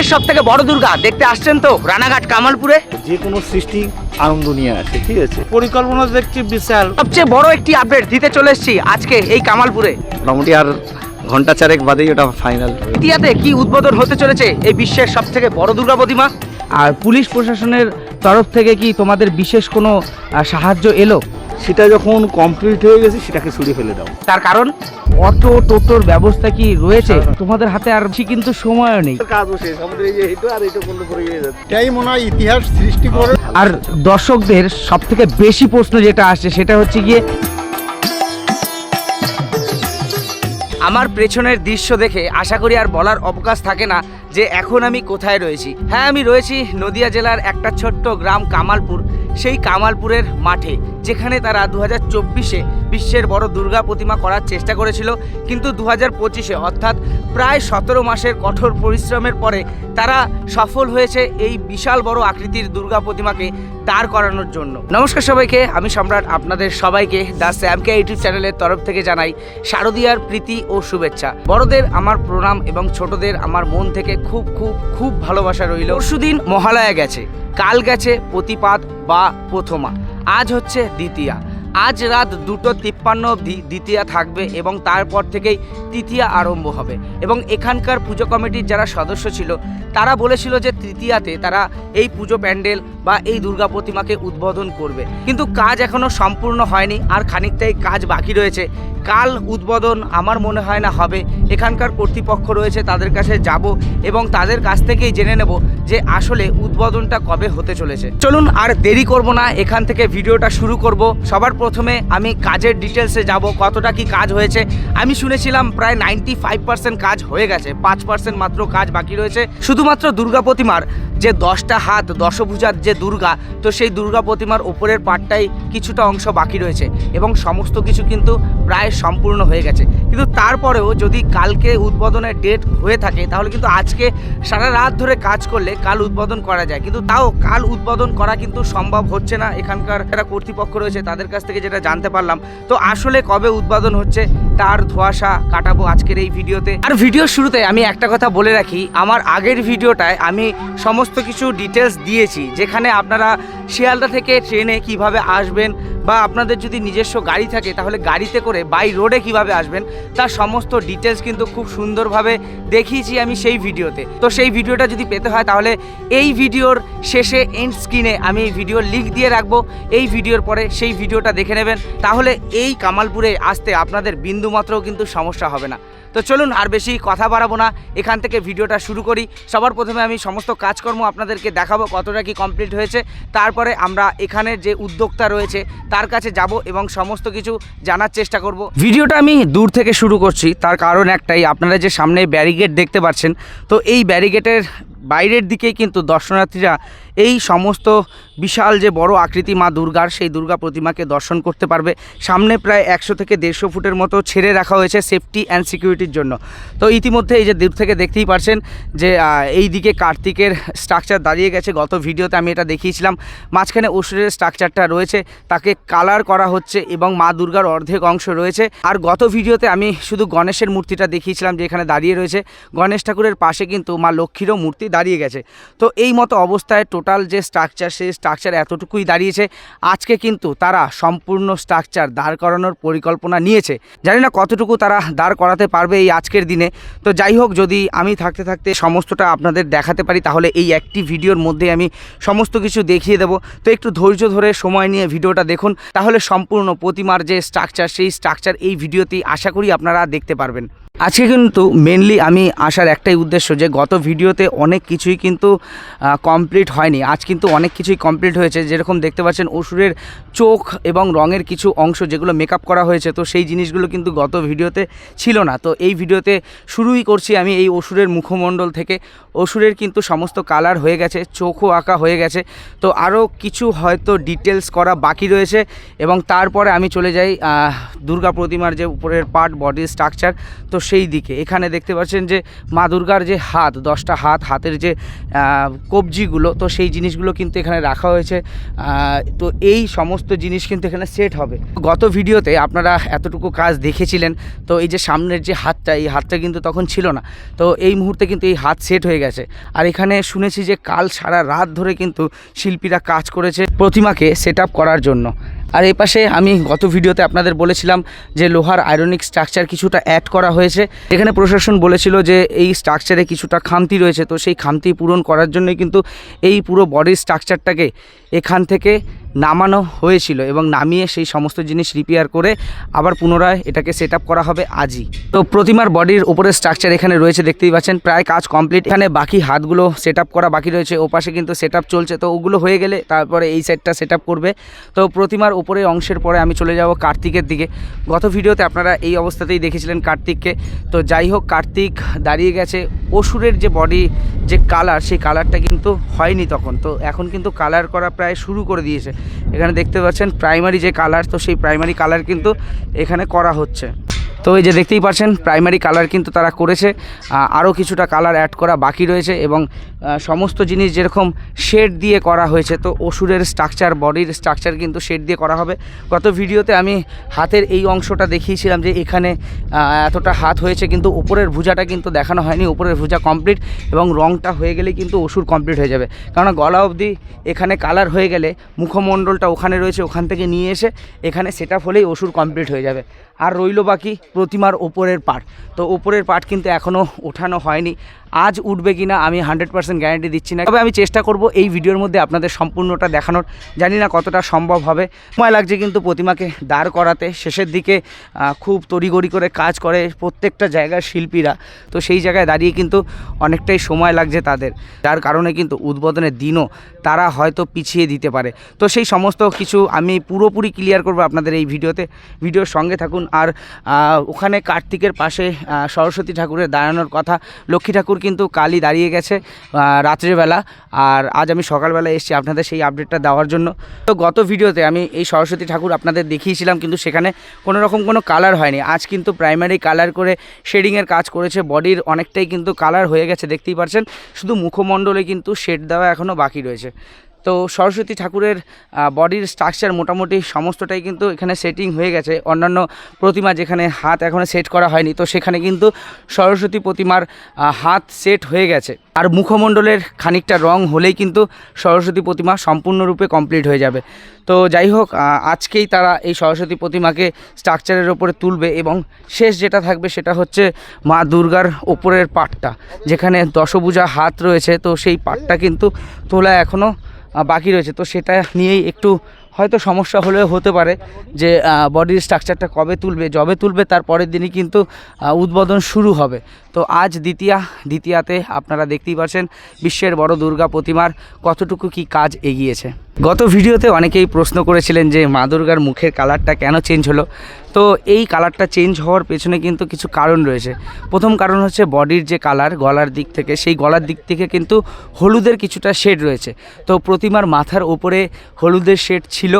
বিশ্বের সব থেকে বড় দুর্গা দেখতে আসছেন তো রানাঘাট কামালপুরে? যে কোনো সৃষ্টি আনন্দ নিয়ে আসে ঠিক আছে? পরিকল্পনা দেখছি বিশাল। সবচেয়ে বড় একটি আপডেট দিতে চলে এসেছি আজকে এই কামালপুরে। মোটামুটি আর ঘণ্টা চারেক বাদেই ওটা ফাইনাল ইতিহাতে কি উদ্বোধন হতে চলেছে এই বিশ্বের সব থেকে বড় দুর্গা প্রতিমা? আর পুলিশ প্রশাসনের তরফ থেকে কি তোমাদের বিশেষ কোনো সাহায্য এলো? সেটা যখন কমপ্লিট হয়ে গেছে সেটাকে ছুড়ে ফেলে দাও। তার কারণ? অটো টোটোর ব্যবস্থা কি রয়েছে? তোমাদের হাতে আর বেশি কিন্তু সময়ও নেই। কাজও শেষ। আমাদের এই যে এটা আর এটা করলে পরে গিয়ে এটাই মনে হয় ইতিহাস সৃষ্টি করে। আর দর্শকদের সব থেকে বেশি প্রশ্ন যেটা আসছে সেটা হচ্ছে গিয়ে আমার পেছনের দৃশ্য দেখে আশা করি আর বলার অবকাশ থাকে না। যে এখন আমি কোথায় রয়েছি। হ্যাঁ আমি রয়েছি নদিয়া জেলার একটা ছোট্ট গ্রাম কামালপুর। সেই কামালপুরের মাঠে, যেখানে তারা দু হাজার চব্বিশে বিশ্বের বড় দুর্গা প্রতিমা করার চেষ্টা করেছিল, কিন্তু দু হাজার পঁচিশে, অর্থাৎ প্রায় সতেরো মাসের কঠোর পরিশ্রমের পরে, তারা সফল হয়েছে এই বিশাল বড় আকৃতির দুর্গা প্রতিমাকে দাঁড় করানোর জন্য। নমস্কার সবাইকে, আমি সম্রাট আপনাদের সবাইকে দ্য স্যামকে ইউটিউব চ্যানেলের তরফ থেকে জানাই শারদীয়ার প্রীতি ও শুভেচ্ছা। বড়দের আমার প্রণাম এবং ছোটদের আমার মন থেকে খুব খুব খুব ভালোবাসা রইল। পরশুদিন মহালয়া গেছে। কাল গেছে প্রতিপাদ বা প্রথমা। আজ হচ্ছে দ্বিতীয়া। আজ রাত দুটো তিপ্পান্ন অবধি দ্বিতীয়া থাকবে এবং তারপর থেকেই তৃতীয়া আরম্ভ হবে। এবং এখানকার পুজো কমিটির যারা সদস্য ছিল, তারা বলেছিল যে তৃতীয়াতে তারা এই পুজো প্যান্ডেল বা এই দুর্গা প্রতিমাকে উদ্বোধন করবে। কিন্তু কাজ এখনও সম্পূর্ণ হয়নি, আর খানিকটাই কাজ বাকি রয়েছে। কাল উদ্বোধন আমার মনে হয় না হবে। এখানকার কর্তৃপক্ষ রয়েছে, তাদের কাছে যাব এবং তাদের কাছ থেকেই জেনে নেব যে আসলে উদ্বোধনটা কবে হতে চলেছে। চলুন আর দেরি করব না, এখান থেকে ভিডিওটা শুরু করব। সবার প্রথমে আমি কাজের ডিটেলসে যাব, কতটা কি কাজ হয়েছে। আমি শুনেছিলাম প্রায় নাইনটি ফাইভ পার্সেন্ট কাজ হয়ে গেছে, পাঁচ পার্সেন্ট মাত্র কাজ বাকি রয়েছে, শুধুমাত্র দুর্গা প্রতিমার। যে দশটা হাত দশভুজার যে দুর্গা, তো সেই দুর্গা প্রতিমার উপরের পাটটাই কিছুটা অংশ বাকি রয়েছে এবং সমস্ত কিছু কিন্তু প্রায় সম্পূর্ণ হয়ে গেছে। কিন্তু তারপরেও যদি কালকে উদ্বোধনের ডেট হয়ে থাকে, তাহলে কিন্তু আজকে সারা রাত ধরে কাজ করলে কাল উদ্বোধন করা যায়। কিন্তু তাও কাল উদ্বোধন করা কিন্তু সম্ভব হচ্ছে না। এখানকার যারা কর্তৃপক্ষ রয়েছে, তাদের কাছ থেকে যেটা জানতে পারলাম। তো আসলে কবে উদ্বোধন হচ্ছে তার ধোয়াশা কাটাবো আজকের এই ভিডিওতে। আর ভিডিও শুরুতে আমি একটা কথা বলে রাখি, আমার আগের ভিডিওটায় আমি সমস্ত কিছু ডিটেলস দিয়েছি, যেখানে আপনারা শিয়ালদা থেকে ট্রেনে কীভাবে আসবেন বা আপনাদের যদি নিজস্ব গাড়ি থাকে, তাহলে গাড়িতে করে বাই রোডে কীভাবে আসবেন, তার সমস্ত ডিটেলস কিন্তু খুব সুন্দরভাবে দেখিয়েছি আমি সেই ভিডিওতে। তো সেই ভিডিওটা যদি পেতে হয়, তাহলে এই ভিডিওর শেষে এন্ড স্ক্রিনে আমি ভিডিওর লিঙ্ক দিয়ে রাখব, এই ভিডিওর পরে সেই ভিডিওটা দেখে নেবেন। তাহলে এই কামালপুরে আসতে আপনাদের বিন্দুমাত্রও কিন্তু সমস্যা হবে না। তো চলুন আর বেশি কথা বাড়াবো না। এখান থেকে ভিডিওটা শুরু করি। সবার প্রথমে আমি সমস্ত কাজকর্ম আপনাদেরকে দেখাবো, কতটা কি কমপ্লিট হয়েছে। তারপরে আমরা এখানের যে উদ্যোক্তা রয়েছে, তার কাছে যাব এবং সমস্ত কিছু জানার চেষ্টা করব। ভিডিওটা আমি দূর থেকে শুরু করছি, তার কারণ একটাই, আপনারা যে সামনে ব্যারিগেট দেখতে পাচ্ছেন, তো এই ব্যারিগেটের বাইরের দিকেই কিন্তু দর্শনার্থীরা এই সমস্ত বিশাল যে বড় আকৃতি মা দুর্গার, সেই দুর্গা প্রতিমাকে দর্শন করতে পারবে। সামনে প্রায় একশো থেকে দেড়শো ফুটের মতো ছেড়ে রাখা হয়েছে সেফটি অ্যান্ড সিকিউরিটির জন্য। তো ইতিমধ্যে এই যে দূর থেকে দেখতেই পারছেন যে এই দিকে কার্তিকের স্ট্রাকচার দাঁড়িয়ে গেছে। গত ভিডিওতে আমি এটা দেখিয়েছিলাম। মাঝখানে অসুরের স্ট্রাকচারটা রয়েছে। তাকে কালার করা হচ্ছে এবং মা দুর্গার অর্ধেক অংশ রয়েছে। আর গত ভিডিওতে আমি শুধু গণেশের মূর্তিটা দেখিয়েছিলাম যে, এখানে দাঁড়িয়ে রয়েছে। গণেশ ঠাকুরের পাশে কিন্তু মা লক্ষ্মীরও মূর্তি দাঁড়িয়ে গেছে। তো এই মতো অবস্থায় টোটাল যে স্ট্রাকচার সেই স্ট্রাকচার এতটুকুই দাঁড়িয়েছে। আজকে কিন্তু তারা সম্পূর্ণ স্ট্রাকচার দাঁড় করানোর পরিকল্পনা নিয়েছে। জানি না কতটুকু তারা দাঁড় করাতে পারবে। এই আজকের দিনে। তো যাই হোক, যদি আমি থাকতে থাকতে সমস্তটা আপনাদের দেখাতে পারি, তাহলে এই একটি ভিডিওর মধ্যে আমি সমস্ত কিছু দেখিয়ে দেব। তো একটু ধৈর্য ধরে সময় নিয়ে ভিডিওটা দেখুন, তাহলে সম্পূর্ণ প্রতিমার যে স্ট্রাকচার সেই স্ট্রাকচার এই ভিডিওতেই আশা করি আপনারা দেখতে পারবেন। আজকে কিন্তু মেনলি আমি আসার একটাই উদ্দেশ্য যে গত ভিডিওতে অনেক কিছুই কিন্তু কমপ্লিট হয়নি। আজ কিন্তু অনেক কিছুই কমপ্লিট হয়েছে। যেরকম দেখতে পাচ্ছেন অসুরের চোখ এবং রঙের কিছু অংশ যেগুলো মেকআপ করা হয়েছে, তো সেই জিনিসগুলো কিন্তু গত ভিডিওতে ছিল না। তো এই ভিডিওতে শুরুই করছি আমি এই অসুরের মুখমণ্ডল থেকে। অসুরের কিন্তু সমস্ত কালার হয়ে গেছে, চোখও আঁকা হয়ে গেছে। তো আরও কিছু হয়তো ডিটেলস করা বাকি রয়েছে এবং তারপরে আমি চলে যাই দুর্গা প্রতিমার যে উপরের পার্ট বডির স্ট্রাকচার তো সেই দিকে। এখানে দেখতে পাচ্ছেন যে মা দুর্গার যে হাত, দশটা হাত, হাতের যে কবজিগুলো, তো সেই জিনিসগুলো কিন্তু এখানে রাখা হয়েছে। তো এই সমস্ত জিনিস কিন্তু এখানে সেট হবে। গত ভিডিওতে আপনারা এতটুকু কাজ দেখেছিলেন, তো এই যে সামনের যে হাতটা, এই হাতটা কিন্তু তখন ছিল না। তো এই মুহূর্তে কিন্তু এই হাত সেট হয়ে গেছে। আর এখানে শুনেছি যে কাল সারা রাত ধরে কিন্তু শিল্পীরা কাজ করেছে প্রতিমাকে সেট করার জন্য। আর এই পাশে আমি গত ভিডিওতে আপনাদের বলেছিলাম যে লোহার আয়রনিক স্ট্রাকচার কিছুটা অ্যাড করা হয়েছে। এখানে প্রশাসন বলেছিল যে এই স্ট্রাকচারে কিছুটা খামতি রয়েছে, তো সেই খামতি পূরণ করার জন্যই কিন্তু এই পুরো বডির স্ট্রাকচারটাকে এখান থেকে নামানো হয়েছিল এবং নামিয়ে সেই সমস্ত জিনিস রিপেয়ার করে আবার পুনরায় এটাকে সেট করা হবে আজই। তো প্রতিমার বডির উপরে স্ট্রাকচার এখানে রয়েছে, দেখতেই পাচ্ছেন, প্রায় কাজ কমপ্লিট এখানে বাকি হাতগুলো সেট করা বাকি রয়েছে, ওপাশে কিন্তু সেট চলছে। তো ওগুলো হয়ে গেলে তারপরে এই সেটটা সেট করবে। তো প্রতিমার উপরে অংশের পরে আমি চলে যাব কার্তিকের দিকে। গত ভিডিওতে আপনারা এই অবস্থাতেই দেখেছিলেন কার্তিককে। তো যাই হোক, কার্তিক দাঁড়িয়ে গেছে। অসুরের যে বডি যে কালার সেই কালারটা কিন্তু হয়নি তখন। তো এখন কিন্তু কালার করা প্রায় শুরু করে দিয়েছে। এখানে দেখতে পাচ্ছেন প্রাইমারি যে কালার তো সেই প্রাইমারি কালার কিন্তু এখানে করা হচ্ছে। তো এই যে দেখতেই পাচ্ছেন প্রাইমারি কালার কিন্তু তারা করেছে। আরও কিছুটা কালার অ্যাড করা বাকি রয়েছে এবং সমস্ত জিনিস যেরকম শেড দিয়ে করা হয়েছে, তো ওষুধের স্ট্রাকচার বডির স্ট্রাকচার কিন্তু শেড দিয়ে করা হবে। গত ভিডিওতে আমি হাতের এই অংশটা দেখিয়েছিলাম যে এখানে এতটা হাত হয়েছে, কিন্তু উপরের ভুজাটা কিন্তু দেখানো হয়নি। উপরের ভুজা কমপ্লিট এবং রংটা হয়ে গেলেই কিন্তু ওষুধ কমপ্লিট হয়ে যাবে। কারণ গলা অবধি এখানে কালার হয়ে গেলে মুখমণ্ডলটা ওখানে রয়েছে, ওখান থেকে নিয়ে এসে এখানে সেট আপ হলেই ওষুধ কমপ্লিট হয়ে যাবে। আর রইল বাকি প্রতিমার ওপরের পাট। তো ওপরের পাট কিন্তু এখনও ওঠানো হয়নি। আজ উঠবে কি না আমি হান্ড্রেড পার্সেন্ট গ্যারান্টি দিচ্ছি না। তবে আমি চেষ্টা করব এই ভিডিওর মধ্যে আপনাদের সম্পূর্ণটা দেখানোর। জানি না কতটা সম্ভব হবে। সময় লাগছে কিন্তু প্রতিমাকে দাঁড় করাতে। শেষের দিকে খুব তড়িগড়ি করে কাজ করে প্রত্যেকটা জায়গার শিল্পীরা। তো সেই জায়গায় দাঁড়িয়ে কিন্তু অনেকটাই সময় লাগছে তাদের। যার কারণে কিন্তু উদ্বোধনের দিনও তারা হয়তো পিছিয়ে দিতে পারে। তো সেই সমস্ত কিছু আমি পুরোপুরি ক্লিয়ার করব আপনাদের এই ভিডিওতে। ভিডিওর সঙ্গে থাকুন। আর ওখানে কার্তিকের পাশে সরস্বতী ঠাকুরের দাঁড়ানোর কথা, লক্ষ্মী ঠাকুর কিন্তু কালই দাঁড়িয়ে গেছে রাত্রিবেলা। আর আজ আমি সকালবেলা এসেছি আপনাদের সেই আপডেটটা দেওয়ার জন্য। তো গত ভিডিওতে আমি এই সরস্বতী ঠাকুর আপনাদের দেখিয়েছিলাম, কিন্তু সেখানে কোনো রকম কোনো কালার হয়নি। আজ কিন্তু প্রাইমারি কালার করে শেডিংয়ের কাজ করেছে বডির অনেকটাই কিন্তু কালার হয়ে গেছে, দেখতেই পারছেন। শুধু মুখমণ্ডলে কিন্তু শেড দেওয়া এখনও বাকি রয়েছে। তো সরস্বতী ঠাকুরের বডির স্ট্রাকচার মোটামুটি সমস্তটাই কিন্তু এখানে সেটিং হয়ে গেছে। অন্যান্য প্রতিমা যেখানে হাত এখনও সেট করা হয়নি, তো সেখানে কিন্তু সরস্বতী প্রতিমার হাত সেট হয়ে গেছে। আর মুখমণ্ডলের খানিকটা রং হলেই কিন্তু সরস্বতী প্রতিমা সম্পূর্ণরূপে কমপ্লিট হয়ে যাবে। তো যাই হোক আজকেই তারা এই সরস্বতী প্রতিমাকে স্ট্রাকচারের ওপরে তুলবে এবং শেষ যেটা থাকবে সেটা হচ্ছে মা দুর্গার ওপরের পাটটা, যেখানে দশভুজা হাত রয়েছে। তো সেই পাটটা কিন্তু তোলা এখনও বাকি রয়েছে। তো সেটা নিয়েই একটু হয়তো সমস্যা হলেও হতে পারে যে বডির স্ট্রাকচারটা কবে তুলবে জবে তুলবে, তার পরের দিনই কিন্তু উদ্বোধন শুরু হবে। তো আজ দ্বিতীয়া, দ্বিতীয়াতে আপনারা দেখতেই পাচ্ছেন বিশ্বের বড় দুর্গা প্রতিমার কতটুকু কি কাজ এগিয়েছে। গত ভিডিওতে অনেকেই প্রশ্ন করেছিলেন যে মা দুর্গার মুখের কালারটা কেন চেঞ্জ হলো। তো এই কালারটা চেঞ্জ হওয়ার পেছনে কিন্তু কিছু কারণ রয়েছে। প্রথম কারণ হচ্ছে বডির যে কালার, গলার দিক থেকে, সেই গলার দিক থেকে কিন্তু হলুদের কিছুটা শেড রয়েছে। তো প্রতিমার মাথার ওপরে হলুদের শেড ছিল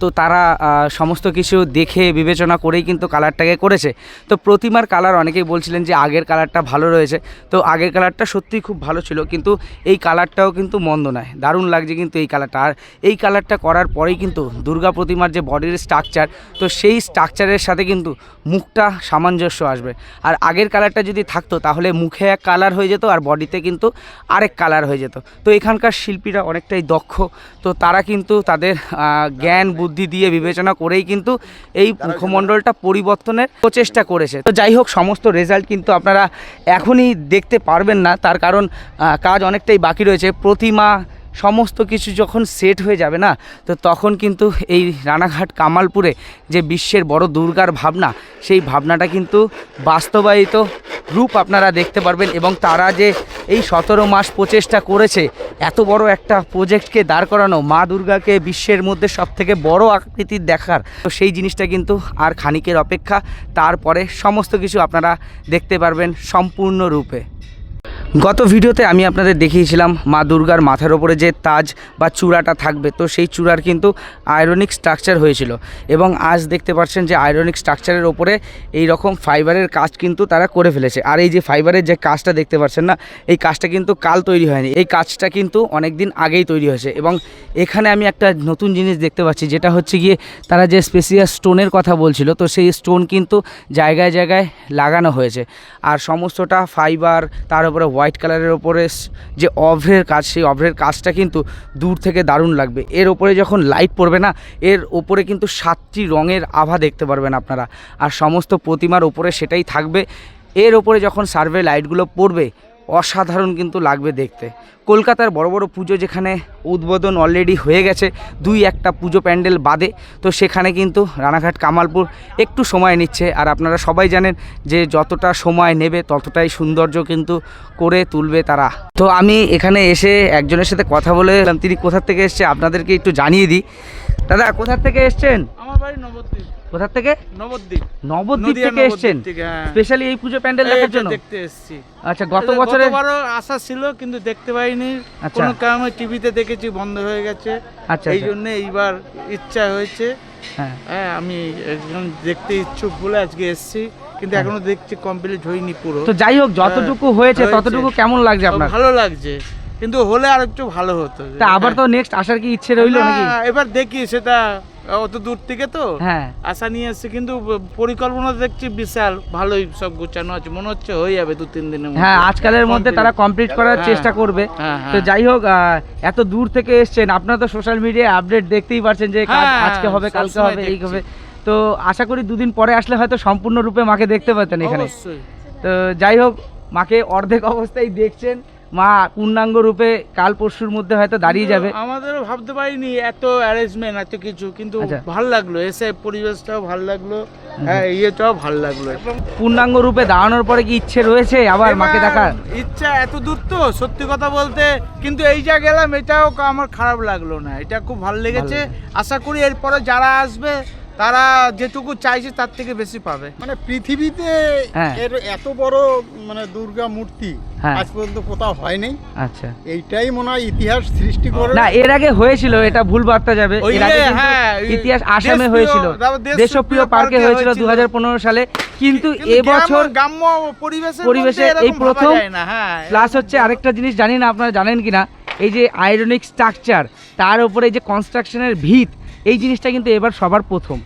তো তারা সমস্ত কিছু দেখে, বিবেচনা করেই কিন্তু কালারটাকে করেছে। তো প্রতিমার কালার অনেকেই বলছিলেন যে আগের কালারটা ভালো রয়েছে। তো আগের কালারটা সত্যিই খুব ভালো ছিল, কিন্তু এই কালারটাও কিন্তু মন্দ নয়। দারুণ লাগছে কিন্তু এই কালারটা। আর এই কালারটা করার পরেই কিন্তু দুর্গা প্রতিমার যে বডির স্ট্রাকচার তো সেই স্ট্রাকচারের সাথে কিন্তু মুখটা সামঞ্জস্য আসবে। আর আগের কালারটা যদি থাকতো, তাহলে মুখে এক কালার হয়ে যেত আর বডিতে কিন্তু আরেক কালার হয়ে যেত। তো এখানকার শিল্পীরা অনেকটাই দক্ষ, তো তারা কিন্তু তাদের জ্ঞান, বুদ্ধি দিয়ে বিবেচনা করেই কিন্তু এই মুখমণ্ডলটা পরিবর্তনের প্রচেষ্টা করেছে। তো যাই হোক, সমস্ত রেজাল্ট কিন্তু আপনারা এখনই দেখতে পারবেন না, তার কারণ কাজ অনেকটাই বাকি রয়েছে। প্রতিমা সমস্ত কিছু যখন সেট হয়ে যাবে না, তো তখন কিন্তু এই রানাঘাট কামালপুরে যে বিশ্বের বড় দুর্গার ভাবনা, সেই ভাবনাটা কিন্তু বাস্তবায়িত রূপ আপনারা দেখতে পারবেন এবং তারা যে এই সতেরো মাস প্রচেষ্টা করেছে, এত বড় একটা প্রজেক্টকে দাঁড় করানো, মা দুর্গাকে বিশ্বের মধ্যে সব থেকে বড় আকৃতির দেখার, তো সেই জিনিসটা কিন্তু আর খানিকের অপেক্ষা, তারপরে সমস্ত কিছু আপনারা দেখতে পারবেন সম্পূর্ণ রূপে। গত ভিডিওতে আমি আপনাদের দেখিয়েছিলাম মা দুর্গার মাথার ওপরে যে তাজ বা চূড়াটা থাকবে। তো সেই চূড়ার কিন্তু আয়রনিক স্ট্রাকচার হয়েছিল এবং আজ দেখতে পাচ্ছেন যে আয়রনিক স্ট্রাকচারের ওপরে এই রকম ফাইবারের কাজ কিন্তু তারা করে ফেলেছে। আর এই যে ফাইবারের যে কাজটা দেখতে পাচ্ছেন না, এই কাজটা কিন্তু কাল তৈরি হয়নি। এই কাজটা কিন্তু অনেক দিন আগেই তৈরি হয়েছে এবং এখানে আমি একটা নতুন জিনিস দেখতে পাচ্ছি, যেটা হচ্ছে গিয়ে তারা যে স্পেশিয়াল স্টোনের কথা বলছিল, তো সেই স্টোন কিন্তু জায়গায় জায়গায় লাগানো হয়েছে। আর সমস্তটা ফাইবার, তার উপরে হোয়াইট কালারের ওপরে যে অভ্রের কাজ, সেই অভ্রের কাজটা কিন্তু দূর থেকে দারুণ লাগবে। এর ওপরে যখন লাইট পড়বে না, এর ওপরে কিন্তু সাতটি রঙের আভা দেখতে পারবেন আপনারা। আর সমস্ত প্রতিমার ওপরে সেটাই থাকবে। এর ওপরে যখন সার্ভে লাইটগুলো পড়বে অসাধারণ কিন্তু লাগবে দেখতে। কলকাতার বড় বড় পুজো যেখানে উদ্বোধন অলরেডি হয়ে গেছে, দুই একটা পুজো প্যান্ডেল বাদে, তো সেখানে কিন্তু রানাঘাট কামালপুর একটু সময় নিচ্ছে। আর আপনারা সবাই জানেন যে যতটা সময় নেবে, ততটাই সৌন্দর্য কিন্তু করে তুলবে তারা। তো আমি এখানে এসে একজনের সাথে কথা বলে তিনি কোথার থেকে এসছে আপনাদেরকে একটু জানিয়ে দিই। দাদা কোথার থেকে এসছেন? আমার বাড়ি নবদ্বীপ। কোথার থেকে? নবদ্বীপ। নবদ্বীপ থেকে এসছেন। থেকে, হ্যাঁ। স্পেশালি এই পুজো প্যান্ডেল দেখার জন্য? দেখতে এসেছি। আচ্ছা গত বছরে গতবারও আশা ছিল কিন্তু দেখতে পাইনি। আচ্ছা। কোনো কারণে টিভিতে দেখেছি বন্ধ হয়ে গেছে। আচ্ছা এই আচ্ছা, জন্য এইবার ইচ্ছা হয়েছে। হ্যাঁ। হ্যাঁ আমি একদম দেখতে ইচ্ছুক বলে আজকে এসেছি কিন্তু এখনও দেখছি কমপ্লিট হয়নি পুরো। তো যাই হোক যতটুকু হয়েছে হয়েছে। ততটুকু কেমন লাগছে আপনার? ভালো লাগছে কিন্তু হলে আর একটু ভালো হতো। তা আবার তো নেক্সট আসার কি ইচ্ছে রইল নাকি? এবার দেখি সেটা অত দূর থেকে তো? হ্যাঁ। আশা নিয়ে এসছে কিন্তু পরিকল্পনা দেখছি বিশাল ভালোই সব গোছানো আছে মনে হচ্ছে হয়ে যাবে দু তিন দিনের হ্যাঁ আজকালের মধ্যে তারা কমপ্লিট করার হ্যাঁ। চেষ্টা করবে। হ্যাঁ, তো। যাই হোক এত দূর থেকে এসছেন আপনারা তো সোশ্যাল মিডিয়ায় আপডেট দেখতেই পারছেন যে আজকে হবে কালকে হবে এই হবে। তো আশা করি দুদিন পরে আসলে হয়তো সম্পূর্ণ রূপে মাকে দেখতে পেতেন এখানে। তো যাই হোক মাকে অর্ধেক অবস্থায় দেখছেন। মা পূর্ণাঙ্গ রূপে কাল পরশুর মধ্যে হয়তো দাঁড়িয়ে যাবে। আমাদেরও ভাবতে পারিনি এত অ্যারেঞ্জমেন্ট এত কিছু কিন্তু আচ্ছা। ভালো লাগল এসে পরিবেশটাও ভালো লাগল হ্যাঁ ইয়েটাও ভালো লাগল। পূর্ণাঙ্গ রূপে দাঁড়ানোর পরে কি ইচ্ছে রয়েছে আবার মাকে দেখার? ইচ্ছা এত দূর তো সত্যি কথা বলতে কিন্তু এই যা গেলাম এটাও আমার খারাপ লাগল না এটা খুব ভালো লেগেছে। আশা করি এরপরে যারা আসবে তারা যেটুকু চাইছে তার থেকে বেশি পাবে। মানে পৃথিবীতে হ্যাঁ। এর এত বড় মানে দুর্গা মূর্তি হ্যাঁ। আজ পর্যন্ত কোথাও হয়নি। আচ্ছা। এইটাই মনে হয় ইতিহাস সৃষ্টি করে। না এর আগে হয়েছিল এটা ভুল বার্তা যাবে। ওই এর আগে যে, কিন্তু হ্যাঁ, ওই ইতিহাস আসামে দেশপ্রিয়- হয়েছিল। তারপর দেশপ্রিয় দেশপ্রিয় পার্কে পার্কে হয়েছিল হয়েছিল। দু হাজার পনেরো সালে। কিন্তু কিন্তু এবছর গ্রাম্য- গ্রাম্য পরিবেশের পরিবেশে মধ্যে এরকম এই ভাবা প্রথম যায় না, হ্যাঁ। প্লাস হচ্ছে আরেকটা জিনিস জানি না আপনারা জানেন কিনা এই যে আয়রনিক স্ট্রাকচার তার উপরে যে কনস্ট্রাকশনের ভিত এই জিনিসটা কিন্তু এবার সবার প্রথম।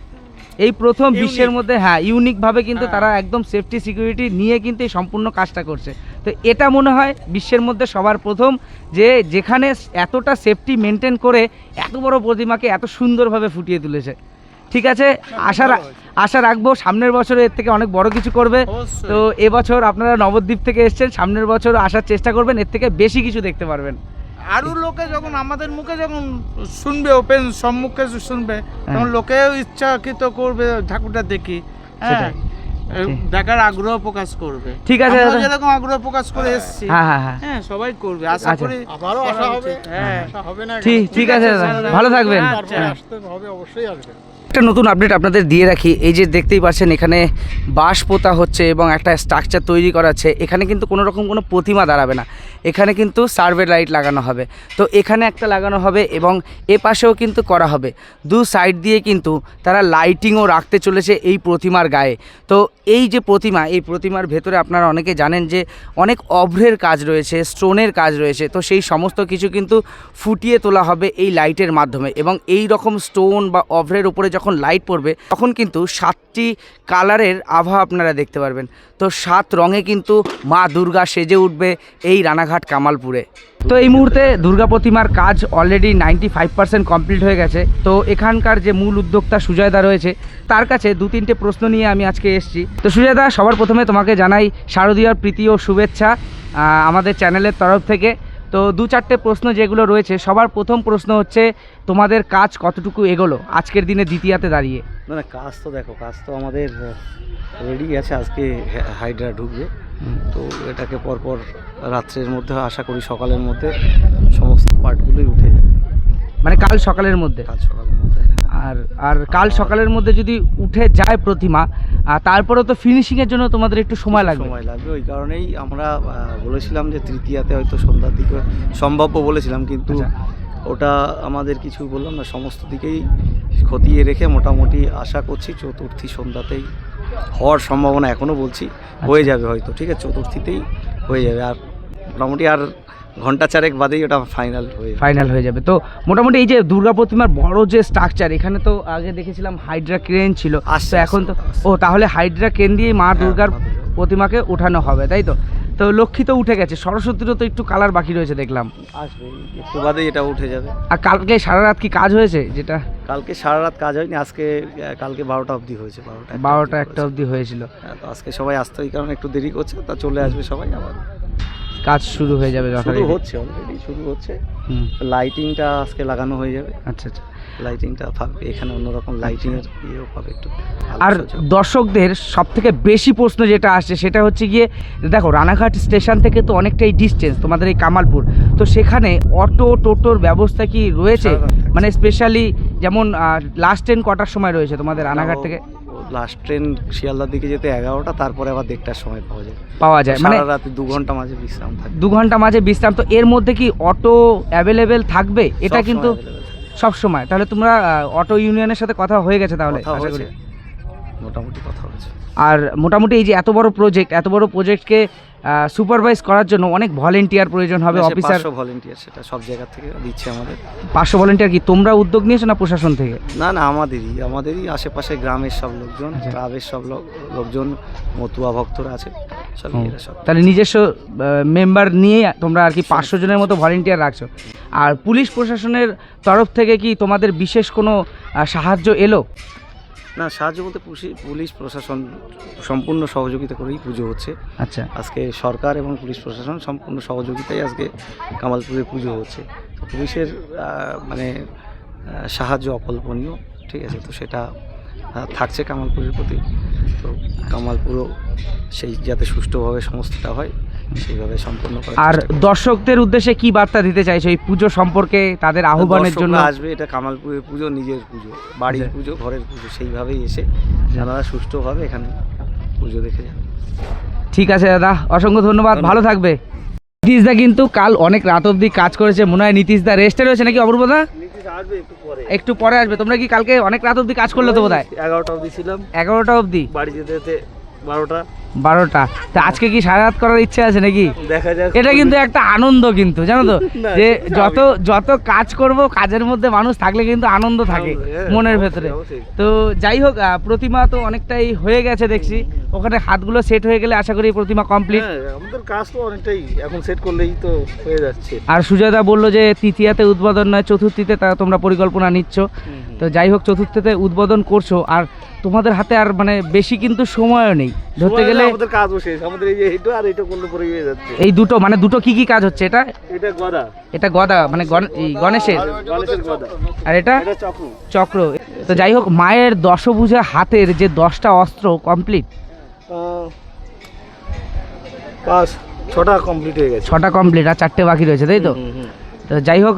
এই প্রথম বিশ্বের মধ্যে হ্যাঁ ইউনিকভাবে কিন্তু হ্যাঁ। তারা একদম সেফটি সিকিউরিটি নিয়ে কিন্তু এই সম্পূর্ণ কাজটা করছে। তো এটা মনে হয় বিশ্বের মধ্যে সবার প্রথম যে যেখানে এতটা সেফটি মেনটেন করে এত বড় প্রতিমাকে এত সুন্দরভাবে ফুটিয়ে তুলেছে। ঠিক আছে? আশা আশা রাখব সামনের বছর এর থেকে অনেক বড় কিছু করবে। তো এবছর আপনারা নবদ্বীপ থেকে এসছেন সামনের বছর আসার চেষ্টা করবেন এর থেকে বেশি কিছু দেখতে পারবেন। আরও লোকে যখন আমাদের মুখে যখন শুনবে ওপেন সম্মুখে শুনবে তখন লোকেও ইচ্ছাকৃত করবে ঠাকুরটা দেখি। হ্যাঁ দেখার আগ্রহ প্রকাশ করবে। ঠিক আছে আমরা যেরকম আগ্রহ প্রকাশ করে এসেছি। হ্যাঁ হ্যাঁ হ্যাঁ। হ্যাঁ সবাই করবে। আশা আচ্ছা। করি আবারও আশা হবে। হ্যাঁ। হবে না ঠিক ঠিক আছে দাদা। ভালো থাকবেন। হ্যাঁ, তারপরে হ্যাঁ। আসতে হবে অবশ্যই আসবে একটা নতুন আপডেট আপনাদের দিয়ে রাখি। এই যে দেখতেই পাচ্ছেন, এখানে বাঁশ পোতা হচ্ছে এবং একটা স্ট্রাকচার তৈরি করা আছে। এখানে কিন্তু কোনো রকম কোনো প্রতিমা দাঁড়াবে না। এখানে কিন্তু সার্ভে লাইট লাগানো হবে। তো এখানে একটা লাগানো হবে এবং এ পাশেও কিন্তু করা হবে। দু সাইড দিয়ে কিন্তু তারা লাইটিংও রাখতে চলেছে এই প্রতিমার গায়ে। তো এই যে প্রতিমা, এই প্রতিমার ভেতরে আপনারা অনেকে জানেন যে অনেক অভ্রের কাজ রয়েছে, স্টোনের কাজ রয়েছে। তো সেই সমস্ত কিছু কিন্তু ফুটিয়ে তোলা হবে এই লাইটের মাধ্যমে এবং এই রকম স্টোন বা অভ্রের উপরে যখন লাইট পড়বে, তখন কিন্তু সাতটি কালারের আভা আপনারা দেখতে পারবেন। তো সাত রঙে কিন্তু মা দুর্গা সেজে উঠবে এই রানাঘাট কামালপুরে। তো এই মুহূর্তে দুর্গা প্রতিমার কাজ already ninety five percent complete হয়ে গেছে। তো এখানকার যে মূল উদ্যোক্তা সুজয়দা রয়েছে, তার কাছে দু তিনটে প্রশ্ন নিয়ে আমি আজকে এসেছি। তো সুজয়দা, সবার প্রথমে তোমাকে জানাই শারদীয়ার প্রীতি ও শুভেচ্ছা আমাদের চ্যানেলের তরফ থেকে। তো দু চারটে প্রশ্ন যেগুলো রয়েছে সবার প্রথম প্রশ্ন হচ্ছে তোমাদের কাজ কতটুকু এগোলো আজকের দিনে দ্বিতীয়াতে দাঁড়িয়ে? না না কাজ তো দেখো কাজ তো আমাদের রেডি আছে আজকে হাইড্রা ঢুকবে। তো এটাকে পরপর রাত্রের মধ্যে আশা করি সকালের মধ্যে সমস্ত পার্টগুলোই উঠে যাবে। মানে কাল সকালের মধ্যে? কাল সকালের মধ্যে। আর আর কাল সকালের মধ্যে যদি উঠে যায় প্রতিমা আহ, তারপরেও তো ফিনিশিংয়ের জন্য তোমাদের একটু সময় লাগবে। সময় লাগবে ওই কারণেই আমরা বলেছিলাম যে তৃতীয়াতে হয়তো সন্ধ্যার দিকে সম্ভাব্য বলেছিলাম কিন্তু আচ্ছা। ওটা আমাদের কিছু বললাম না সমস্ত দিকেই খতিয়ে রেখে মোটামুটি আশা করছি চতুর্থী সন্ধ্যাতেই হওয়ার সম্ভাবনা এখনও বলছি হয়ে যাবে হয়তো ঠিক আছে? চতুর্থীতেই হয়ে যাবে। আর মোটামুটি আর ঘণ্টা চারেক বাদেই ওটা ফাইনাল হয়ে ফাইনাল হয়ে যাবে। তো মোটামুটি এই যে দুর্গা প্রতিমার বড় যে স্ট্রাকচার এখানে তো আগে দেখেছিলাম হাইড্রা ক্রেন ছিল। আসছে, এখন তো। ও তাহলে হাইড্রা ক্রেন দিয়ে মা হ্যাঁ, দুর্গার প্রতিমাকে উঠানো হবে তাই তো? তো লক্ষ্মী তো উঠে গেছে সরস্বতীরও তো একটু কালার বাকি রয়েছে দেখলাম। আসবে একটু বাদেই এটা উঠে যাবে। আর কালকে সারা রাত কি কাজ হয়েছে যেটা? কালকে সারা রাত কাজ হয়নি আজকে কালকে বারোটা অবধি হয়েছে বারোটা বারোটা একটা অবধি হয়েছিল। হ্যাঁ, তো আজকে সবাই আসতে ওই কারণে একটু দেরি করছে তা চলে আসবে সবাই আবার। কাজ শুরু হয়ে যাবে শুরু হচ্ছে অলরেডি শুরু হচ্ছে। লাইটিংটা আজকে লাগানো হয়ে যাবে। আচ্ছা আচ্ছা। লাইটিংটা থাকবে এখানে অন্যরকম লাইটিং এর ইয়েও পাবে একটু। আর দর্শকদের সব থেকে বেশি প্রশ্ন যেটা আসছে সেটা হচ্ছে গিয়ে দেখো রানাঘাট স্টেশন থেকে তো অনেকটাই ডিস্টেন্স তোমাদের এই কামালপুর। তো সেখানে অটো টোটোর ব্যবস্থা কি রয়েছে। মানে স্পেশালি যেমন লাস্ট ট্রেন কটার সময় রয়েছে তোমাদের রানাঘাট থেকে? লাস্ট ট্রেন শিয়ালদার দিকে যেতে এগারোটা তারপরে আবার দেড়টার সময় পাওয়া যায়। পাওয়া যায়। মানে রাতে দু ঘণ্টা মাঝে বিশ্রাম থাকে। দু ঘণ্টা মাঝে বিশ্রাম তো এর মধ্যে কি অটো অ্যাভেলেবেল থাকবে? এটা কিন্তু সবসময় সব সময়। তাহলে তোমরা অটো ইউনিয়নের সাথে কথা হয়ে গেছে তাহলে আশা করি। মোটামুটি কথা হয়েছে। আর মোটামুটি এই যে এত বড় প্রজেক্ট এত বড় প্রজেক্টকে সুপারভাইজ করার জন্য অনেক ভলেন্টিয়ার প্রয়োজন হবে অফিসার ভলেন্টিয়ার সেটা সব জায়গা থেকে দিচ্ছে আমাদের। পাঁচশো ভলেন্টিয়ার কি তোমরা উদ্যোগ নিয়েছো না প্রশাসন থেকে? না না আমাদেরই আমাদেরই আশেপাশে গ্রামের সব লোকজন আচ্ছা। ক্লাবের সব লোকজন মতুয়া ভক্তরা আছে তাহলে নিজস্ব মেম্বার নিয়ে তোমরা আর কি পাঁচশো জনের মতো ভলেন্টিয়ার রাখছো। আর পুলিশ প্রশাসনের তরফ থেকে কি তোমাদের বিশেষ কোনো সাহায্য এলো? না সাহায্য বলতে পুলিশ প্রশাসন সম্পূর্ণ সহযোগিতা করেই পুজো হচ্ছে। আচ্ছা। আজকে সরকার এবং পুলিশ প্রশাসন সম্পূর্ণ সহযোগিতায় আজকে কামালপুরে পুজো হচ্ছে। তো পুলিশের মানে সাহায্য অকল্পনীয় ঠিক আছে? তো সেটা থাকছে কামালপুরের প্রতি। তো কামালপুরও সেই যাতে সুষ্ঠুভাবে সমস্তটা হয় সেইভাবে সম্পূর্ণ আর দর্শকদের উদ্দেশ্যে কি বার্তা দিতে চাইছো? এই পুজো সম্পর্কে তাদের আহ্বানের জন্য? আসবে এটা কামালপুরের পুজো নিজের পুজো বাড়ির আচ্ছা। পুজো ঘরের পুজো সেইভাবেই এসে জানারা সুষ্ঠুভাবে এখানে পুজো দেখে যাবে ঠিক আছে দাদা অসংখ্য ধন্যবাদ ভালো থাকবে। নীতিশদা কিন্তু কাল অনেক রাত অবধি কাজ করেছে মনে হয় নীতিশদা রেস্টে রয়েছে নাকি অপূর্বদা আসবে একটু পরে। আসবে তোমরা কি কালকে অনেক রাত অবধি কাজ করলে তো বোধ হয় এগারোটা অবধি ছিলাম। এগারোটা অবধি? বাড়ি যেতে যেতে বারোটা। বারোটা। তা আজকে কি সারা রাত করার ইচ্ছে আছে নাকি? এটা কিন্তু একটা আনন্দ কিন্তু জানো তো? যে যত যত কাজ করব কাজের মধ্যে মানুষ থাকলে কিন্তু আনন্দ থাকে হ্যাঁ, মনের ভেতরে। তো যাই হোক প্রতিমা তো অনেকটাই হয়ে গেছে দেখছি। ওখানে হাতগুলো সেট হয়ে গেলে আশা করি প্রতিমা কমপ্লিট হ্যাঁ আমাদের কাজ তো অনেকটাই এখন সেট করলেই তো হয়ে যাচ্ছে। আর সুজয়দা বলল যে তৃতীয়াতে উদ্বোধন নয় চতুর্থীতে তা তোমরা পরিকল্পনা নিচ্ছ। তো যাই হোক চতুর্থীতে উদ্বোধন করছ। আর তোমাদের হাতে আর মানে বেশি কিন্তু সময়ও নেই। ধরতে গেলে আমাদের কাজও শেষ আমাদের এই যে এইটা আর এইটা করলে পরে হয়ে যাচ্ছে। এই দুটো মানে দুটো কি কি কাজ হচ্ছে? এটা? এটা গদা। এটা গদা মানে গণেশের। গণেশের গদা। আর এটা? এটা চক্র। চক্র। তো যাই হোক মায়ের দশভুজা হাতের যে দশটা অস্ত্র কমপ্লিট পাঁচ ছটা কমপ্লিট হয়ে গেছে। ছটা কমপ্লিট আর চারটে বাকি রয়েছে তাই তো। তো যাই হোক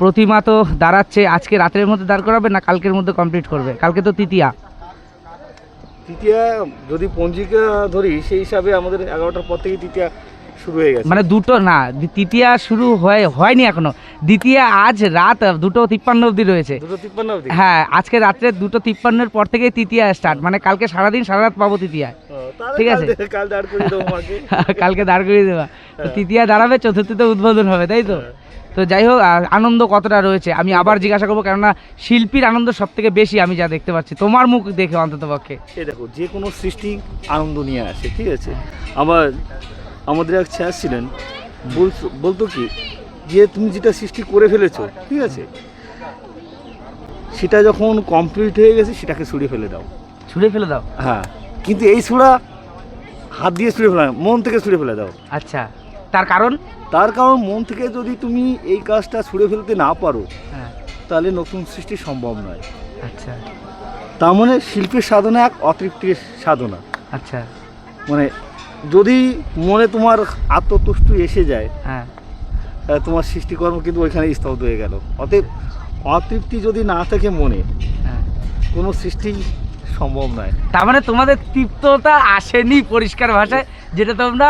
প্রতিমা তো দাঁড়াচ্ছে আজকে রাতের মধ্যে দাঁড় করাবে না কালকের মধ্যে কমপ্লিট করবে? কালকে তো তৃতীয়া। তৃতীয়া যদি পঞ্জিকা ধরি সেই হিসাবে আমাদের এগারোটার পর থেকে তৃতীয়া শুরু হয়ে গেছে। মানে দুটো না তৃতীয়া শুরু হয় হয়নি এখনও। দ্বিতীয়া আজ রাত দুটো তিপ্পান্ন অবধি রয়েছে। দুটো তিপ্পান্ন অবধি? হ্যাঁ আজকে রাত্রে দুটো তিপ্পান্নের পর থেকে তৃতীয়া স্টার্ট মানে কালকে সারাদিন সারা রাত পাবো তৃতীয়া ঠিক আছে। কাল দাঁড় করে দেবো কালকে দাঁড় করিয়ে দেবা। তৃতীয়া দাঁড়াবে চতুর্থীতে উদ্বোধন হবে তাই তো? হ্যাঁ। তো যাই হোক আনন্দ কতটা রয়েছে? আমি আবার জিজ্ঞাসা করব কেননা শিল্পীর আনন্দ সব থেকে বেশি আমি যা দেখতে পাচ্ছি। তোমার মুখ দেখে অন্তত পক্ষে। এই দেখো যে কোনো সৃষ্টি আনন্দ নিয়ে আসে ঠিক আছে? আমার আমাদের এক স্যার ছিলেন বলতো বলতো কি যে তুমি যেটা সৃষ্টি করে ফেলেছো ঠিক আছে? সেটা যখন কমপ্লিট হয়ে গেছে সেটাকে ছুঁড়ে ফেলে দাও। ছুঁড়ে ফেলে দাও? হ্যাঁ কিন্তু এই ছুঁড়া হাত দিয়ে ছুঁড়ে ফেলা মন থেকে ছুঁড়ে ফেলে দাও। আচ্ছা। তার কারণ? তার কারণ মন থেকে যদি তুমি এই কাজটা ছুঁড়ে ফেলতে না পারো হ্যাঁ। তাহলে নতুন সৃষ্টি সম্ভব নয়। আচ্ছা। তার মানে শিল্পের সাধনা এক অতৃপ্তির সাধনা। আচ্ছা। মানে যদি মনে তোমার আত্মতুষ্টি এসে যায় হ্যাঁ। তোমার সৃষ্টিকর্ম কিন্তু ওইখানে স্তব্ধ হয়ে গেল। অতএব অতৃপ্তি যদি না থাকে মনে হ্যাঁ। কোনো সৃষ্টি সম্ভব নয়। তার মানে তোমাদের তৃপ্ততা আসেনি পরিষ্কার ভাষায়? যেটা তোমরা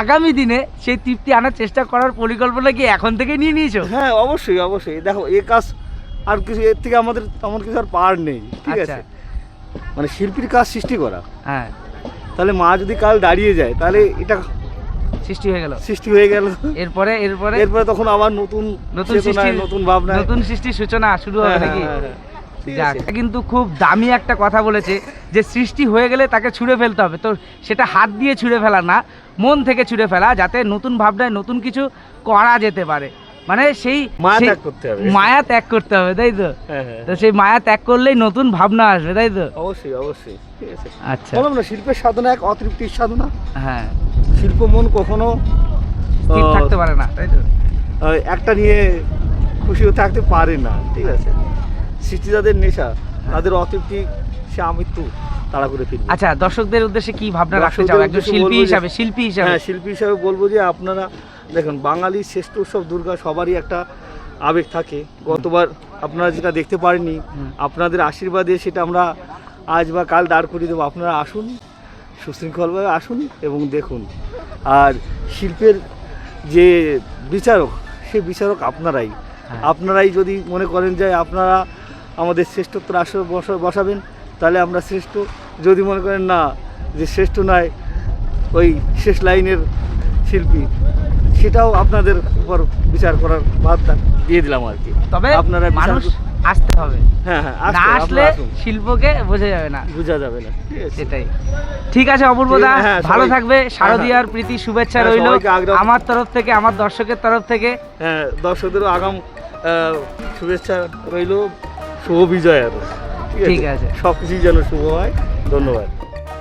আগামী দিনে সেই তৃপ্তি আনার চেষ্টা করার পরিকল্পনা কি এখন থেকে নিয়ে নিয়েছো? হ্যাঁ অবশ্যই অবশ্যই। দেখো এ কাজ আর কিছু এর থেকে আমাদের তেমন কিছু আর পার নেই ঠিক আচ্ছা। আছে? মানে শিল্পীর কাজ সৃষ্টি করা। হ্যাঁ। তাহলে মা যদি কাল দাঁড়িয়ে যায় তাহলে এটা সৃষ্টি হয়ে গেল। সৃষ্টি হয়ে গেল। এরপরে এরপরে? এরপরে তখন আবার নতুন নতুন সৃষ্টি নতুন ভাবনা নতুন সৃষ্টির সূচনা শুরু হবে হ্যাঁ, নাকি? কিন্তু খুব দামি একটা কথা বলেছে যে সৃষ্টি হয়ে গেলে তাকে ছুঁড়ে ফেলতে হবে। তো সেটা হাত দিয়ে ছুঁড়ে ফেলা না মন থেকে ছুঁড়ে ফেলা যাতে নতুন ভাবনায় নতুন কিছু করা যেতে পারে। মানে সেই মায়া ত্যাগ করতে হবে। তাই তো? হ্যাঁ হ্যাঁ। তো সেই মায়া ত্যাগ করলেই নতুন ভাবনা আসবে তাই তো? অবশ্যই অবশ্যই। আচ্ছা। বললাম না শিল্পের সাধনা এক অতৃপ্তির সাধনা? হ্যাঁ। শিল্প মন কখনো স্থির থাকতে পারে না তাই তো? একটা নিয়ে খুশিও থাকতে পারে না ঠিক আছে? সৃষ্টি যাদের নেশা তাদের অতৃপ্তি সে আমৃত্যু তাড়া করে ফিরবে। আচ্ছা দর্শকদের উদ্দেশ্যে কি ভাবনা রাখতে চাও? একজন শিল্পী হিসাবে শিল্পী হিসাবে। হ্যাঁ শিল্পী হিসাবে বলব যে আপনারা দেখুন বাঙালির শ্রেষ্ঠ উৎসব দুর্গা সবারই একটা আবেগ থাকে। গতবার আপনারা যেটা দেখতে পারেননি আপনাদের আশীর্বাদে সেটা আমরা আজ বা কাল দাঁড় করিয়ে দেবো। আপনারা আসুন সুশৃঙ্খলভাবে আসুন এবং দেখুন। আর শিল্পের যে বিচারক সেই বিচারক আপনারাই। হ্যাঁ। আপনারাই যদি মনে করেন যে আপনারা আমাদের শ্রেষ্ঠত্ব বসা- বসাবেন তাহলে আমরা শ্রেষ্ঠ। যদি মনে করেন না যে শ্রেষ্ঠ নয় ওই শেষ লাইনের শিল্পী সেটাও আপনাদের উপর বিচার করার বার্তা দিয়ে দিলাম আর কি। তবে আপনারা মানুষ আসতে হবে। হ্যাঁ হ্যাঁ না আসলে শিল্পকে বোঝা যাবে না। বোঝা যাবে না ঠিক আছে। সেটাই। ঠিক আছে অপূর্বদা হ্যাঁ, ভালো থাকবে। হ্যাঁ, শারদীয়ার প্রীতি শুভেচ্ছা হ্যাঁ, রইল আমার তরফ থেকে আমার দর্শকের তরফ থেকে। হ্যাঁ দর্শকদেরও আগাম শুভেচ্ছা রইল। শুভ বিজয় আর ঠিক আছে। সব কিছুই যেন শুভ হয়। ধন্যবাদ।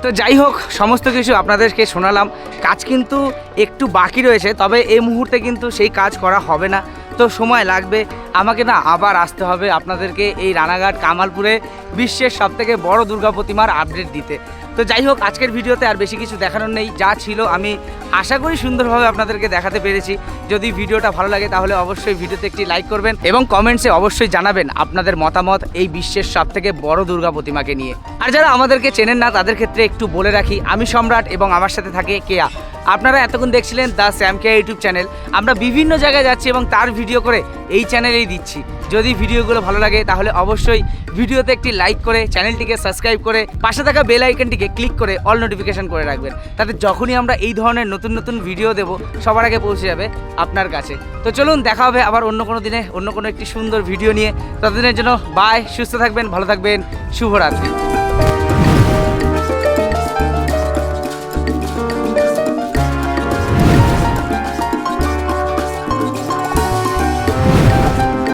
তো যাই হোক সমস্ত কিছু আপনাদেরকে শোনালাম। কাজ কিন্তু একটু বাকি রয়েছে তবে এই মুহূর্তে কিন্তু সেই কাজ করা হবে না। তো সময় লাগবে। আমাকে না আবার আসতে হবে আপনাদেরকে এই রানাঘাট কামালপুরে বিশ্বের সবথেকে বড় দুর্গা প্রতিমার আপডেট দিতে। তো যাই হোক, আজকের ভিডিওতে আর বেশি কিছু দেখানোর নেই। যা ছিল, আমি আশা করি সুন্দরভাবে আপনাদেরকে দেখাতে পেরেছি। যদি ভিডিওটা ভালো লাগে, তাহলে অবশ্যই ভিডিওতে একটি লাইক করবেন এবং কমেন্টসে অবশ্যই জানাবেন আপনাদের মতামত এই বিশ্বের সব থেকে বড় দুর্গা প্রতিমাকে নিয়ে। আর যারা আমাদেরকে চেনেন না, তাদের ক্ষেত্রে একটু বলে রাখি, আমি সম্রাট এবং আমার সাথে থাকে কেয়া। আপনারা এতক্ষণ দেখছিলেন the Sam Keya YouTube channel. আমরা বিভিন্ন জায়গায় যাচ্ছি এবং তার ভিডিও করে এই চ্যানেলেই দিচ্ছি। যদি ভিডিওগুলো ভালো লাগে, তাহলে অবশ্যই ভিডিওতে একটি লাইক করে চ্যানেলটিকে সাবস্ক্রাইব করে পাশে থাকা বেল আইকনটিকে ক্লিক করে অল নোটিফিকেশান করে রাখবেন। তাতে যখনই আমরা এই ধরনের নতুন নতুন ভিডিও দেব, সবার আগে পৌঁছে যাবে আপনার কাছে। তো চলুন, দেখা হবে আবার অন্য কোনো দিনে, অন্য কোনো একটি সুন্দর ভিডিও নিয়ে। ততদিনের জন্য বাই সুস্থ থাকবেন, ভালো থাকবেন, শুভরাত্রি।